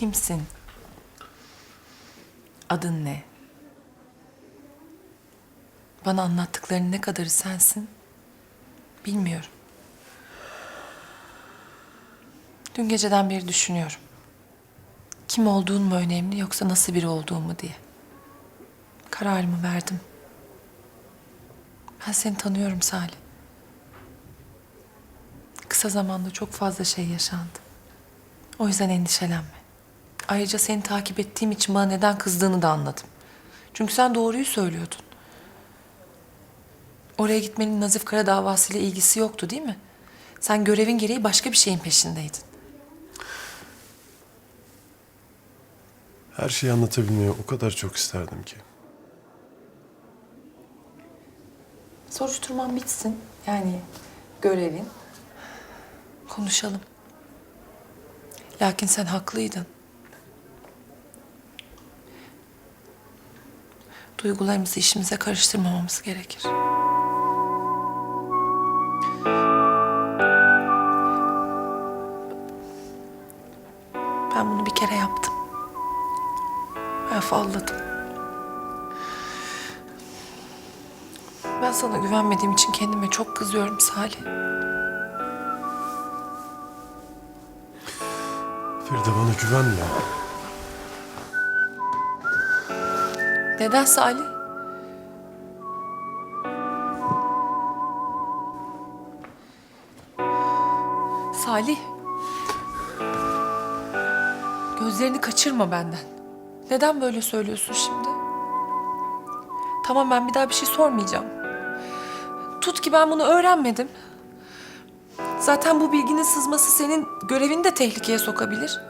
Kimsin? Adın ne? Bana anlattıklarının ne kadarı sensin? Bilmiyorum. Dün geceden beri düşünüyorum. Kim olduğun mu önemli yoksa nasıl biri olduğun mu diye. Kararımı verdim. Ben seni tanıyorum Salih. Kısa zamanda çok fazla şey yaşandı. O yüzden endişelenme. Ayrıca seni takip ettiğim için bana neden kızdığını da anladım. Çünkü sen doğruyu söylüyordun. Oraya gitmenin Nazif Kara davasıyla ilgisi yoktu değil mi? Sen görevin gereği başka bir şeyin peşindeydin. Her şeyi anlatabilmeyi o kadar çok isterdim ki. Soruşturman bitsin. Yani görevin. Konuşalım. Lakin sen haklıydın. Duygularımızı işimize karıştırmamamız gerekir. Ben bunu bir kere yaptım. Ben afalladım. Ben sana güvenmediğim için kendime çok kızıyorum Salih. Feride bana güvenme. Neden Salih? Salih. Gözlerini kaçırma benden. Neden böyle söylüyorsun şimdi? Tamam ben bir daha bir şey sormayacağım. Tut ki ben bunu öğrenmedim. Zaten bu bilginin sızması senin görevini de tehlikeye sokabilir.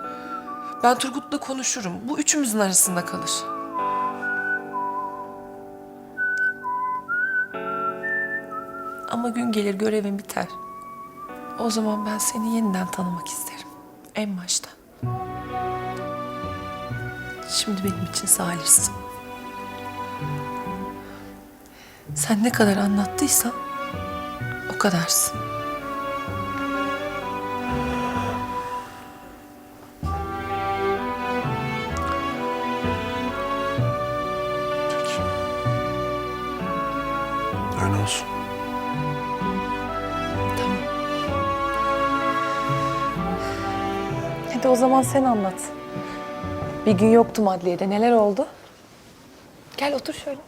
Ben Turgut'la konuşurum. Bu üçümüzün arasında kalır. Ama gün gelir görevin biter. O zaman ben seni yeniden tanımak isterim. En başta. Şimdi benim için salihsin. Sen ne kadar anlattıysan o kadarsın. Öyle olsun. Hadi o zaman sen anlat. Bir gün yoktum adliyede. Neler oldu? Gel otur şöyle.